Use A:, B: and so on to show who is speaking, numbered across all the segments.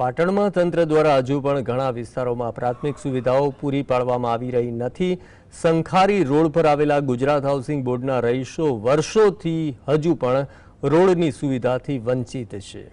A: પાટણમાં તંત્ર દ્વારા હજુ પણ ઘણા વિસ્તારોમાં પ્રાથમિક સુવિધાઓ પૂરી પાડવામાં આવી રહી નથી. સંખારી રોડ પર આવેલા ગુજરાત હાઉસિંગ બોર્ડના રહીશો વર્ષોથી હજુ પણ રોડની સુવિધાથી વંચિત છે.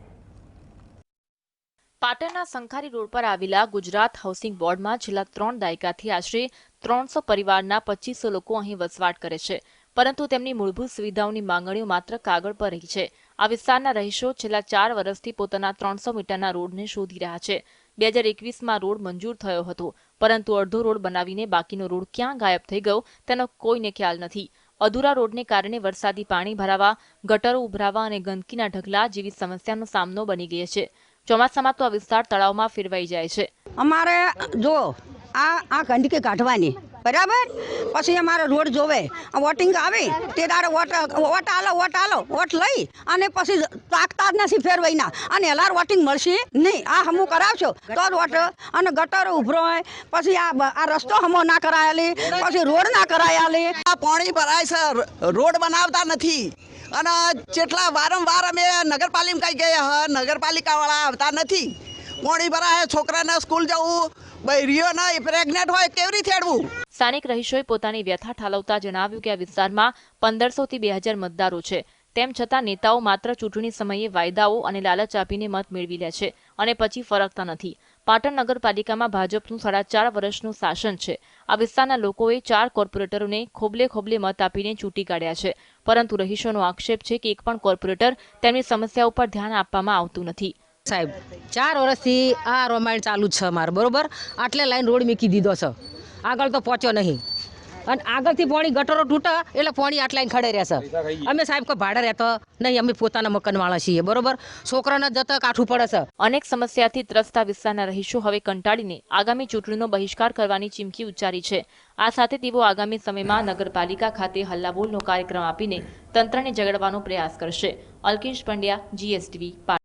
B: પાટણના સંખારી રોડ પર આવેલા ગુજરાત હાઉસિંગ બોર્ડમાં છેલ્લા ત્રણ દાયકાથી આશરે ત્રણસો પરિવારના પચીસો લોકો અહીં વસવાટ કરે છે. પરંતુ તેમની મૂળભૂત સુવિધાઓની માંગણીઓ માત્ર કાગળ પર રહી છે. આ વિસ્તારના રહીશો છેલ્લા ચાર વર્ષથી પોતાના ત્રણસો મીટરના રોડને શોધી રહ્યા છે. બે હજાર એકવીસમાં રોડ મંજૂર થયો હતો, પરંતુ અડધો રોડ બનાવીને બાકીનો રોડ ક્યાં ગાયબ થઈ ગયો તેનો કોઈને ખ્યાલ નથી. અધૂરા રોડને કારણે વરસાદી પાણી ભરાવા, ગટરો ઉભરાવા અને ગંદકીના ઢગલા જેવી સમસ્યાનો સામનો બની ગયો છે. ચોમાસામાં તો આ વિસ્તાર તળાવમાં ફેરવાઈ જાય છે.
C: અમારે, જો આ આ ગંદકી કાઢવાની. બરાબર? પછી અમારો રોડ જોવે. વોટિંગ આવે, તે દાડે વોટ વોટ આલો વોટ આલો, વોટ લઈ અને પછી તાકતા જ નથી ફેરવાઈના અને એલાર વોટિંગ મળશે નહીં. આ હમું કરાવશો. તો વોટ અને ગટરો ઉભરો હોય. પછી આ આ રસ્તો હમો ના કરાયેલી. પછી રોડ ના કરાયેલી.
D: આ પાણી ભરાય છે. રોડ બનાવતા નથી. અને જેટલા વારંવાર અમે નગરપાલિકા ગયા નગરપાલિકાવાળા આવતા નથી. પાણી ભરાય, છોકરાને સ્કૂલ જવું. બૈરીઓને પ્રેગ્નેન્ટ હોય, કેવી રીતે હેડવું
B: સ્થાનિક રહીશોએ પોતાની વ્યથા ઠાલવતા જણાવ્યું કે આ વિસ્તારમાં પંદરસોથી બે હજાર મતદારો છે. તેમ છતાં નેતાઓ માત્ર ચૂંટણી સમયે વાયદાઓ અને લાલચ આપીને મત મેળવી લે છે અને પછી ફરકતા નથી. પાટણ નગરપાલિકામાં ભાજપનું સાડા ચાર વર્ષનું શાસન છે. આ વિસ્તારના લોકોએ ચાર કોર્પોરેટરોને ખોબલે ખોબલે મત આપીને ચૂંટી કાઢ્યા છે. પરંતુ રહીશોનો આક્ષેપ છે કે એક પણ કોર્પોરેટર તેમની સમસ્યા ઉપર ધ્યાન આપવામાં આવતું નથી.
E: સાહેબ ચાર વર્ષથી આ રોમાયણ ચાલુ જ છે અમારે બરોબર? આટલે લાઈન રોડ મૂકી દીધો છે. આગળ તો પહોંચ્યો નહીં. અને આગળથી પાણી ગટરો તૂટે એટલે પાણી આટલા ખડે રહેશે. અમે સાહેબ કોઈ ભાડે રહેતો નહીં અમે પોતાના મકાનવાળા છીએ બરોબર? છોકરાને જતા કાઠું પડે છે.
B: અનેક સમસ્યાથી ત્રસ્તા વિસ્તારના રહીશો હવે કંટાળીને આગામી ચૂંટણીનો બહિષ્કાર કરવાની ચીમકી ઉચ્ચારી છે. આ સાથે તેઓ આગામી સમયમાં નગરપાલિકા ખાતે હલ્લાબોલનો કાર્યક્રમ આપીને તંત્રને જગાડવાનો પ્રયાસ કરશે. અલ્કેશ પંડ્યા જીએસટીવી